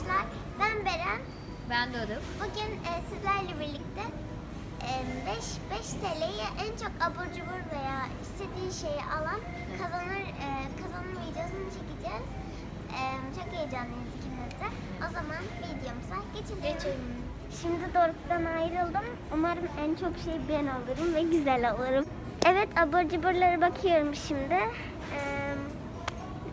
arkadaşlar. Ben Beren. Ben Doruk. Bugün e, sizlerle birlikte 5 5 TL'ye en çok abur cubur veya istediği şeyi alan kazanır e, kazanır videosunu çekeceğiz. E, çok heyecanlıyız ikimiz de. O zaman videomuza geçelim. Geçelim. Şimdi Doruk'tan ayrıldım. Umarım en çok şey ben alırım ve güzel alırım. Evet abur cuburlara bakıyorum şimdi. Ee,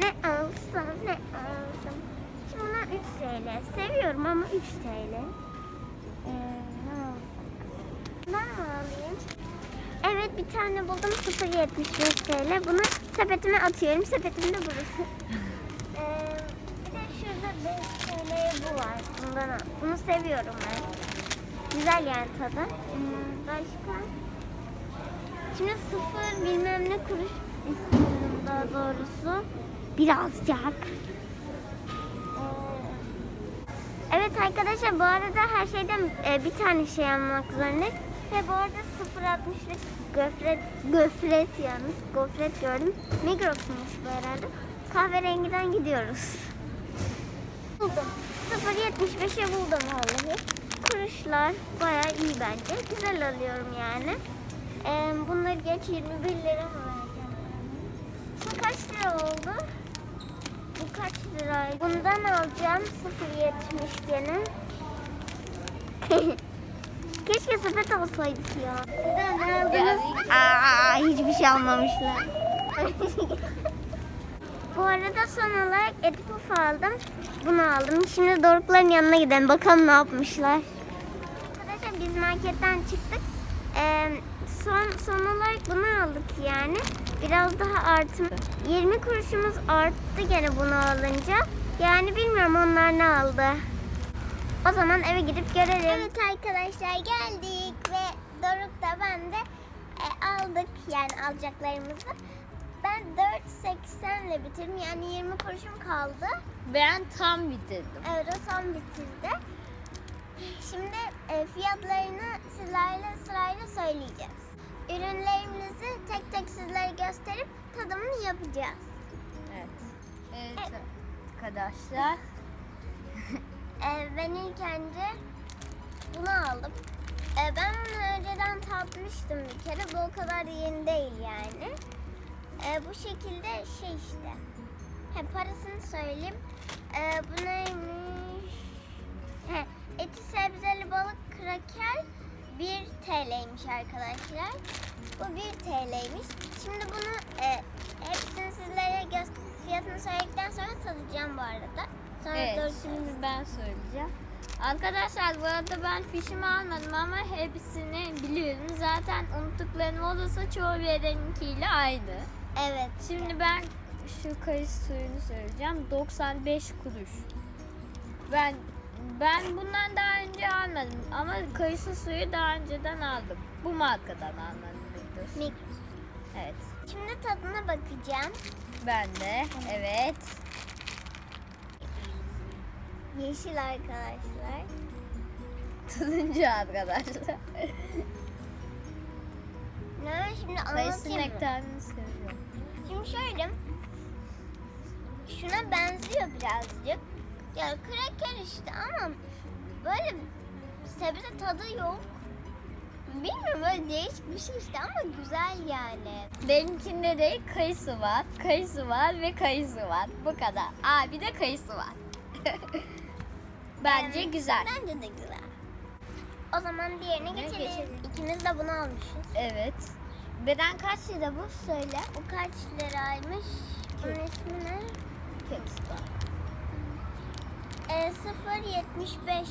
ne alsam ne alsam. Şimdi bunlar 3 TL. Seviyorum ama 3 TL. Ee? Bundan mı alayım? Evet bir tane buldum 0.75 TL. Bunu sepetime atıyorum. Sepetim de burası. Ee, bir de şurada 5 TL'ye bu var. Bundan al. Bunu seviyorum ben. Güzel yani tadı. Hmm, başka? Şimdi sıfır bilmem ne kuruş istiyorum daha doğrusu. Birazcık. Evet arkadaşlar bu arada her şeyden e, bir tane şey almak zorundayız. Ve bu arada 0.60'lık gofret, gofret yalnız gofret gördüm. Migros'muş bu herhalde. Kahverengiden gidiyoruz. Buldum. 0.75'e buldum vallahi. Kuruşlar bayağı iyi bence. Güzel alıyorum yani. Ee, bunları geç 21 lira mı vereceğim? Bu kaç lira oldu? Bu kaç liraydı? Bundan alacağım 0.70 gene. Keşke sepet alsaydık ya. Sizden ne aldınız? Aa, hiçbir şey almamışlar. Bu arada son olarak eti puf aldım. Bunu aldım. Şimdi Dorukların yanına gidelim. Bakalım ne yapmışlar. Arkadaşlar biz marketten çıktık. Ee, son, son aldık yani. Biraz daha artım. 20 kuruşumuz arttı gene bunu alınca. Yani bilmiyorum onlar ne aldı. O zaman eve gidip görelim. Evet arkadaşlar geldik ve Doruk da ben de e, aldık yani alacaklarımızı. Ben 4.80 ile bitirdim yani 20 kuruşum kaldı. Ben tam bitirdim. Evet o son bitirdi. Şimdi e, fiyatlarını sizlerle sırayla söyleyeceğiz. Ürünlerimizi tek tek sizlere gösterip tadımını yapacağız. Evet. Evet arkadaşlar. E, ben ilk önce bunu aldım. E, ben bunu önceden tatmıştım bir kere. Bu o kadar yeni değil yani. E, bu şekilde şey işte. He, parasını söyleyeyim. E, bu neymiş? He, eti sebzeli balık kraker 1 TL'ymiş arkadaşlar. Bu 1 TL'ymiş. Şimdi bunu e, hepsini sizlere fiyatını söyledikten sonra tadacağım bu arada. Sonra Evet doğru şimdi ben söyleyeceğim. Arkadaşlar bu arada ben fişimi almadım ama hepsini biliyorum. Zaten unuttuklarım olursa çoğu yerenkiyle aynı. Evet. Şimdi ben şu kayısı suyunu söyleyeceğim. 95 kuruş. Ben ben bundan daha önce almadım ama kayısı suyu daha önceden aldım. Bu markadan almadım. Migros. Evet. Şimdi tadına bakacağım. Ben de. Evet. Yeşil arkadaşlar. Turuncu arkadaşlar. Ne şimdi Kayısı anlatayım mı? nektarını seviyorum. Şimdi şöyle. Şuna benziyor birazcık. Ya kraker işte ama böyle sebze tadı yok. Bilmiyorum böyle değişik bir şey işte ama güzel yani. Benimkinde de kayısı var, kayısı var ve kayısı var. Bu kadar. Aa bir de kayısı var. Bence Em, güzel. Bence de güzel. O zaman diğerine Ne, geçelim. geçelim. İkimiz de bunu almışız. Evet. Beden kaç lira bu? Söyle. Bu kaç liraymış? Bunun ismi ne? Kickstart. E, 0.75'miş.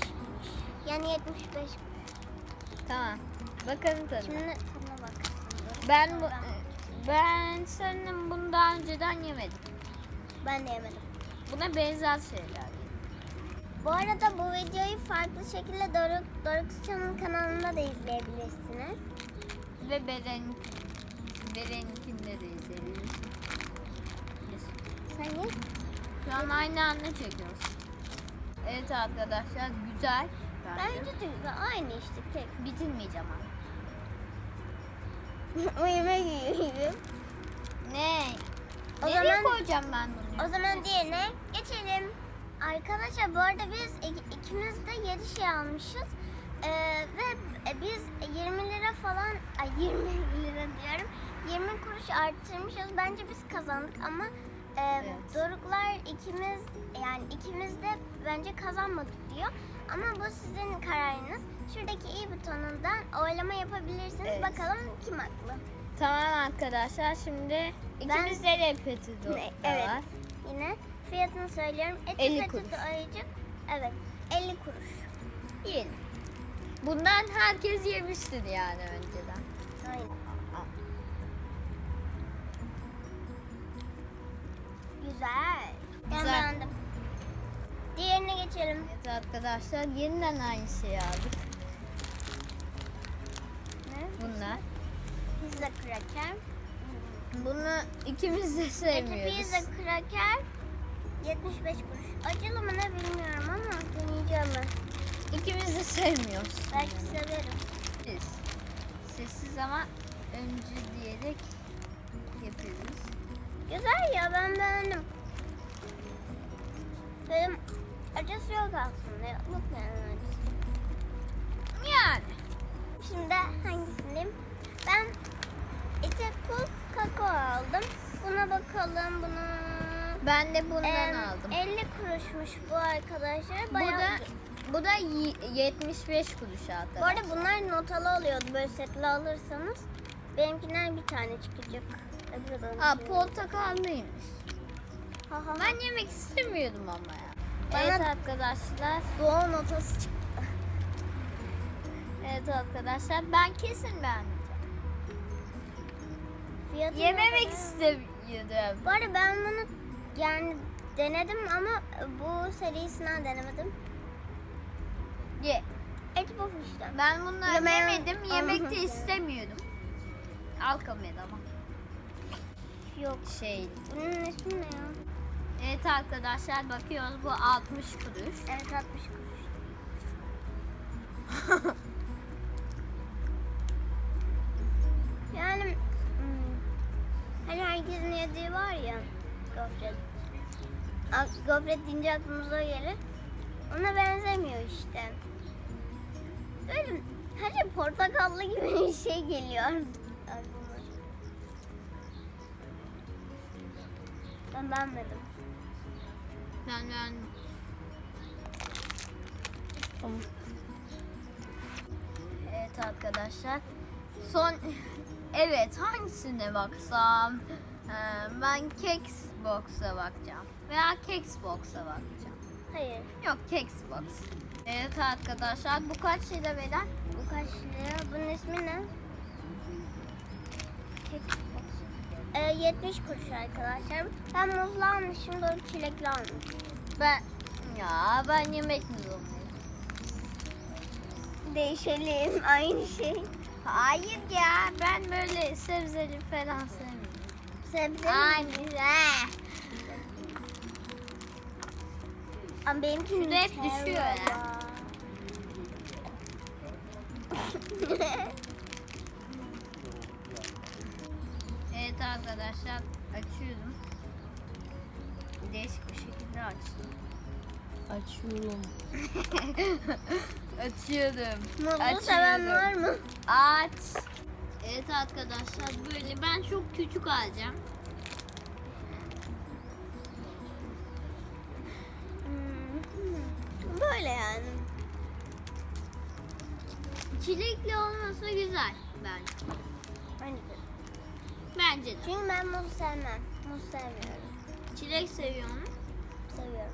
Yani 75. Tamam. Bakalım tabii. Şimdi tadına bak. Ben bu ben senin bunu daha önceden yemedim. Ben de yemedim. Buna benzer şeyler. Bu arada bu videoyu farklı şekilde Doruk, Doruk Suçan'ın kanalında da izleyebilirsiniz. Ve Beren Beren'inkinde de izleyelim. Sen. Şu an aynı anda çekiyoruz. Evet arkadaşlar güzel. Bence. Bence de güzel. Aynı işte tek. Bitirmeyeceğim ama. o yemek yiyorum. Ne? O Nereye zaman- koyacağım ben bunu? O zaman diğerine geçelim. Arkadaşlar bu arada biz ik- ikimiz de 7 şey almışız. Ee, ve e, biz 20 lira falan, ay 20 lira diyorum. 20 kuruş arttırmışız. Bence biz kazandık ama e, Evet. Doruklar ikimiz yani ikimiz de bence kazanmadık diyor. Ama bu sizin kararınız. Şuradaki i butonundan oylama yapabilirsiniz. Evet. Bakalım kim haklı. Tamam arkadaşlar şimdi ikimizde de peti Ne? evet. Evet. Yine fiyatını söylüyorum. Eti 50 petiti kuruş. ayıcık. Evet. 50 kuruş. Yiyelim. Bundan herkes yemiştir yani önceden. Aynen. Evet arkadaşlar yeniden aynı şeyi aldık. Ne? Bunlar. Pizza kraker. Bunu ikimiz de sevmiyoruz. pizza kraker. 75 kuruş. Acılı mı ne bilmiyorum ama deneyeceğim ben. İkimiz de sevmiyoruz. Belki severim. Biz sessiz ama öncü diyerek yapıyoruz. Güzel ya ben beğendim. Benim acısı yok aslında. Yani acısı. Yani. Şimdi hangisindeyim? Ben ete puf kakao aldım. Buna bakalım. Buna Ben de bundan Em, aldım. 50 kuruşmuş bu arkadaşlar. Bu Bayağı da ucuz. bu da y- 75 kuruş arkadaşlar. Bu arada bunlar notalı oluyordu böyle setli alırsanız. Benimkinden bir tane çıkacak. Onun Aa portakallıymış. Ha, ha, ha. Ben yemek istemiyordum ama ya. Bana- Evet arkadaşlar. Doğu notası çıktı. Evet arkadaşlar ben kesin. Fiyatı ne Yememek istemiyordum. Bu arada ben bunu yani denedim ama bu serisinden denemedim. Ye. Et puf işte. Ben bunları Yemeğe- yemedim. Yemek de istemiyordum. Al kamerama. Yok. Şey. Bunun ismi ne ya? Evet arkadaşlar bakıyoruz bu 60 kuruş. Evet 60 kuruş. Yani hmm, hani herkesin yediği var ya gofret. Gofret deyince aklımıza gelir. Ona benzemiyor işte. Böyle her portakallı gibi bir şey geliyor. Ben beğenmedim. Ben ben Evet arkadaşlar. Son evet hangisine baksam? Ee, ben Keks Box'a bakacağım. Veya Keks Box'a bakacağım. Hayır. Yok Keks Box. Evet arkadaşlar bu kaç lira beden? Bu kaç lira? Bunun ismi ne? Ee, 70 kuruş arkadaşlar. Ben muzlu almışım, doğru çilekli almış. Ben ya ben yemek mi? Değişelim, aynı şey. Hayır ya ben böyle sebzeli falan sevmiyorum. Sebze Ay, mi? güzel. Ama benimki Şurada hep düşüyor ya. Evet arkadaşlar açıyorum. Değişik bir şekilde açtım. Açıyorum. Açıyorum. Muzlu seven var mı? Aç. Evet arkadaşlar böyle ben çok küçük alacağım. Hmm. Böyle yani. Çilekli olması güzel bence. Bence de. Bence de. Çünkü ben muz sevmem. Muz sevmiyorum. Çilek seviyor musun? Seviyorum.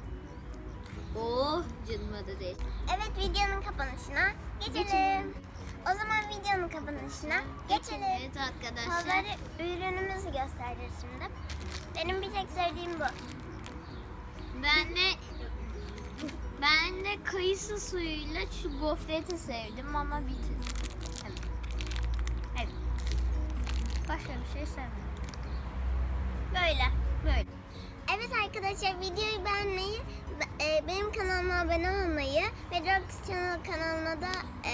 Oh canıma da değil. Evet videonun kapanışına geçelim. Geçelim. O zaman videonun kapanışına geçelim. Evet arkadaşlar. Favori ürünümüzü göstereceğiz şimdi. Benim bir tek sevdiğim bu. Ben de ben de kayısı suyuyla şu gofreti sevdim ama bitirdim. Şey sevmedim. Böyle. Böyle. Evet arkadaşlar videoyu beğenmeyi, be- e, benim kanalıma abone olmayı ve Rox Channel kanalına da e,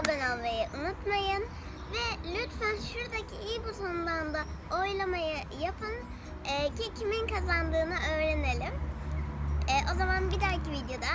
abone olmayı unutmayın. Ve lütfen şuradaki i butonundan da oylamayı yapın e, ki kimin kazandığını öğrenelim. E, O zaman bir dahaki videoda